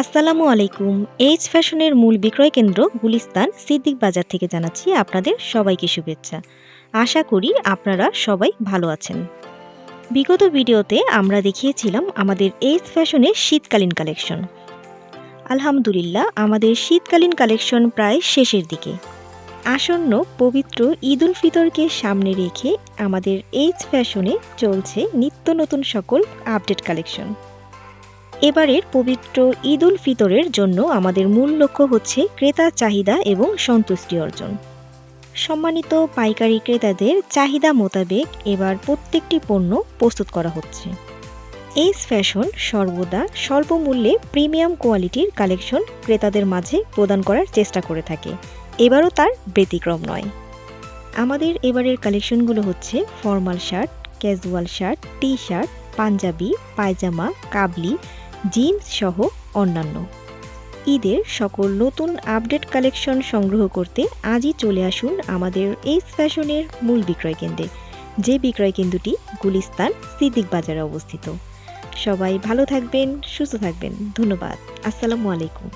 আসসালামু আলাইকুম। এইচ ফ্যাশনের মূল বিক্রয় কেন্দ্র গুলিস্তান সিদ্দিক বাজার থেকে জানাচ্ছি আপনাদের সবাইকে শুভেচ্ছা। আশা করি আপনারা সবাই ভালো আছেন। বিগত ভিডিওতে আমরা দেখিয়েছিলাম আমাদের এইচ ফ্যাশনের শীতকালীন কালেকশন। আলহামদুলিল্লাহ, আমাদের শীতকালীন কালেকশন প্রায় শেষের দিকে। আসন্ন পবিত্র ঈদ উল ফিতরকে সামনে রেখে আমাদের এইচ ফ্যাশনে চলছে নিত্য নতুন সকল আপডেট কালেকশন। এবারের পবিত্র ঈদ উল ফিতরের জন্য আমাদের মূল লক্ষ্য হচ্ছে ক্রেতার চাহিদা এবং সন্তুষ্টি অর্জন। সম্মানিত পাইকারি ক্রেতাদের চাহিদা মোতাবেক এবার প্রত্যেকটি পণ্য প্রস্তুত করা হচ্ছে। এইস ফ্যাশন সর্বদা স্বল্প মূল্যে প্রিমিয়াম কোয়ালিটির কালেকশন ক্রেতাদের মাঝে প্রদান করার চেষ্টা করে থাকে। এবারও তার ব্যতিক্রম নয়। আমাদের এবারের কালেকশনগুলো হচ্ছে formal shirt, casual shirt T shirt panjabi, pyjama, কাবলি জিন্স সহ অন্যান্য। ঈদের সকল নতুন আপডেট কালেকশন সংগ্রহ করতে আজই চলে আসুন আমাদের এইস ফ্যাশনের মূল বিক্রয় কেন্দ্রে, যে বিক্রয় কেন্দ্রটি গুলিস্তান সিদ্দিক বাজারে অবস্থিত। সবাই ভালো থাকবেন, সুস্থ থাকবেন। ধন্যবাদ। আসসালামু আলাইকুম।